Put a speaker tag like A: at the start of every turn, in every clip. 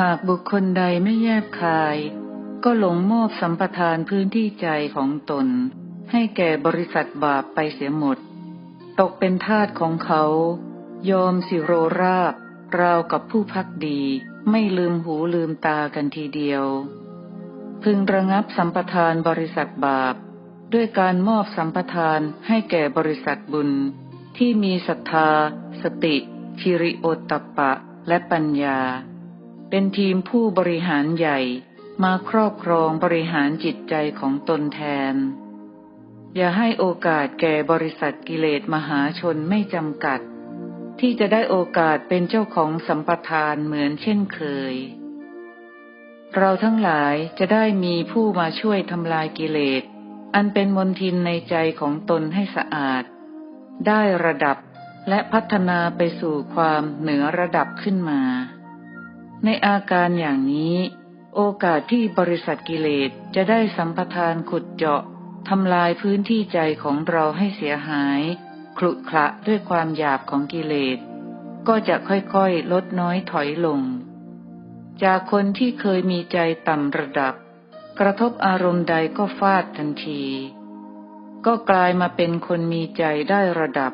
A: หากบุคคลใดไม่แยบคาย ก็หลงมอบสัมปทานพื้นที่ใจของตน ให้แก่บริษัทบาปไปเสียหมด ตกเป็นทาสของเขา ยอมสิโรราบ ราวกับผู้พักดี ไม่ลืมหูลืมตากันทีเดียว พึงระงับสัมปทานบริษัทบาป ด้วยการมอบสัมปทานให้แก่บริษัทบุญ ที่มีศรัทธา สติคิริโอตตปปะ และปัญญา เป็นทีมผู้บริหารใหญ่มาครอบครองบริหารจิตใจของตนแทน อย่าให้โอกาสแก่บริษัทกิเลสมหาชนไม่จำกัด ที่จะได้โอกาสเป็นเจ้าของสัมปทานเหมือนเช่นเคย เราทั้งหลายจะได้มีผู้มาช่วยทำลายกิเลส อันเป็นมนทินในใจของตนให้สะอาด ได้ระดับและพัฒนาไปสู่ความเหนือระดับขึ้นมา ในอาการอย่างนี้ โอกาสที่บริษัทกิเลสจะได้สัมปทานขุดเจาะทำลายพื้นที่ใจของเราให้เสียหายครุขระด้วยความหยาบของกิเลส ก็จะค่อยๆลดน้อยถอยลง จากคนที่เคยมีใจต่ำระดับ กระทบอารมณ์ใดก็ฟาดทันที ก็กลายมาเป็นคนมีใจได้ระดับ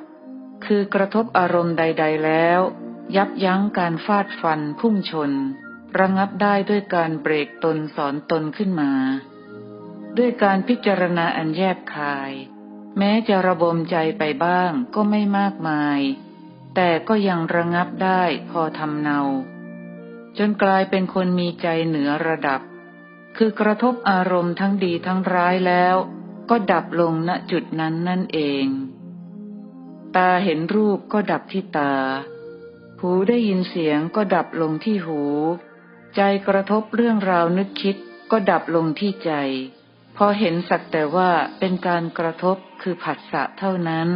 A: คือกระทบอารมณ์ใด ๆแล้ว ยับยั้งการฟาดฟันพุ่งชน ระงับได้ด้วยการเบรกตนสอนตนขึ้นมา ด้วยการพิจารณาอันแยบคาย แม้จะระบมใจไปบ้างก็ไม่มากมาย แต่ก็ยังระงับได้พอทำเนา จนกลายเป็นคนมีใจเหนือระดับ คือกระทบอารมณ์ทั้งดีทั้งร้ายแล้ว ก็ดับลงณจุดนั้นนั่นเอง ตาเห็นรูปก็ดับที่ตา หูได้ยินเสียงก็ดับลงที่หู ใจกระทบเรื่องราวนึกคิดก็ดับลงที่ใจ พอเห็นสักแต่ว่าเป็นการกระทบคือผัสสะเท่านั้น